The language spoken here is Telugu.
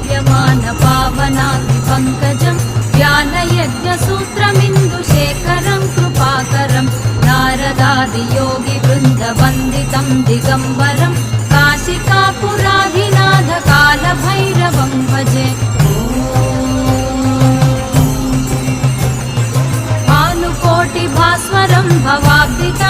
దివ్యమాన పావనాది పంకజం ధ్యాన యజ్ఞ సూత్రమిందు శేఖరం కృపాకరం నారదాది యోగి బృంద వందితం దిగంబరం కాశికాపురాధినాథ కాల భైరవం భజే భానుకోటి భాస్వరం భవాబ్దిత